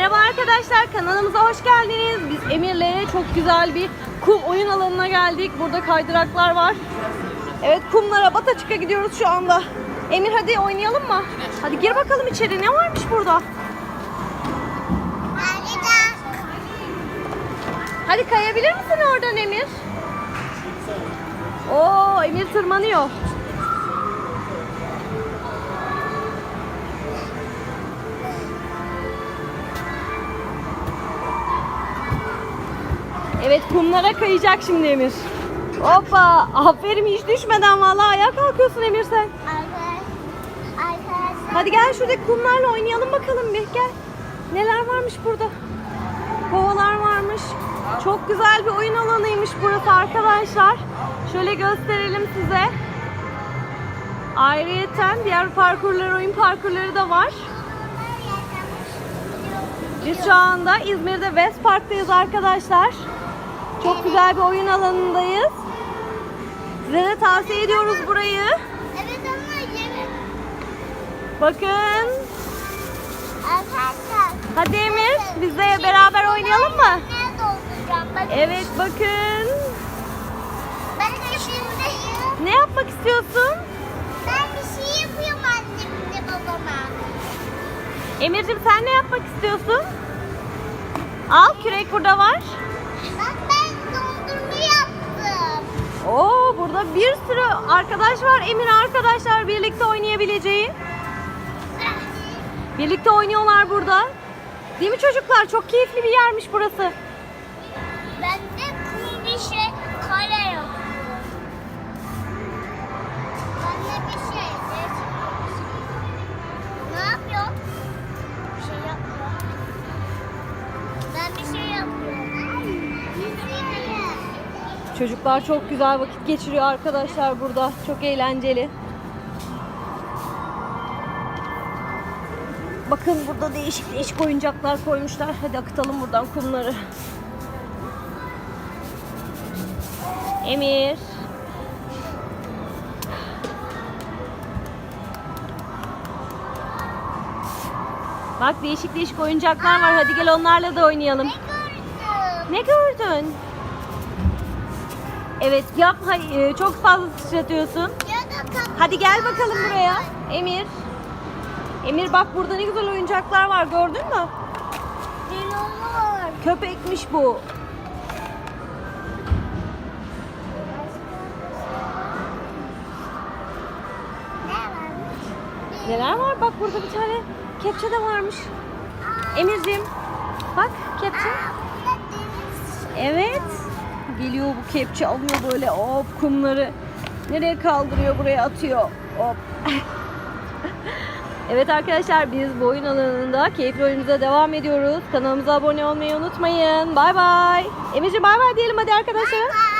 arkadaşlar kanalımıza hoş geldiniz. Biz Emir'le çok güzel bir kum oyun alanına geldik. Burada kaydıraklar var. Evet kumlara bata çıka gidiyoruz şu anda. Emir hadi oynayalım mı? Hadi gir bakalım içeri ne varmış burada? Hadi kayabilir misin oradan Emir? Oo Emir tırmanıyor. Evet kumlara kayacak şimdi Emir. Hoppa aferin hiç düşmeden vallahi ayağa kalkıyorsun Emir sen. Arkadaşlar Hadi gel şuradaki kumlarla oynayalım bakalım bir gel. Neler varmış burada? Kovalar varmış. Çok güzel bir oyun alanıymış burası arkadaşlar. Şöyle gösterelim size. Ayrıyeten diğer parkurlar, oyun parkurları da var. Biz şu anda İzmir'de West Park'tayız arkadaşlar. Çok güzel bir oyun alanındayız. Size de tavsiye ediyoruz burayı. Evet ama. Bakın. Arkadaşlar. Hadi Emir, biz de beraber oynayalım mı? Evet bakın. Ben de şimdi Ne yapmak istiyorsun? ben bir şey yapıyorum annemle babama. Emir'cim sen ne yapmak istiyorsun? Al kürek burada var. Oo burada bir sürü arkadaş var. Emir arkadaşlar birlikte oynayabileceği. Birlikte oynuyorlar burada. Değil mi çocuklar? Çok keyifli bir yermiş burası. Çocuklar çok güzel vakit geçiriyor arkadaşlar burada. Çok eğlenceli. Bakın burada değişik değişik oyuncaklar koymuşlar. Hadi akıtalım buradan kumları. Emir. Bak değişik değişik oyuncaklar var. Hadi gel onlarla da oynayalım. Ne gördüm? Ne gördün? Evet yap hay- çok fazla sıçratıyorsun. Hadi gel bakalım buraya Emir. Emir bak burada ne güzel oyuncaklar var gördün mü? Dinozor. Köpekmiş bu. Neler var bak burada bir tane kepçe de varmış. Emir'cim bak kepçe. Geliyor bu kepçe alıyor böyle hop kumları. Nereye kaldırıyor buraya atıyor. Hop. evet arkadaşlar biz bu oyun alanında keyifli oyunumuza devam ediyoruz. Kanalımıza abone olmayı unutmayın. Bay bay. Emirci bay bay diyelim hadi arkadaşlar. Bye.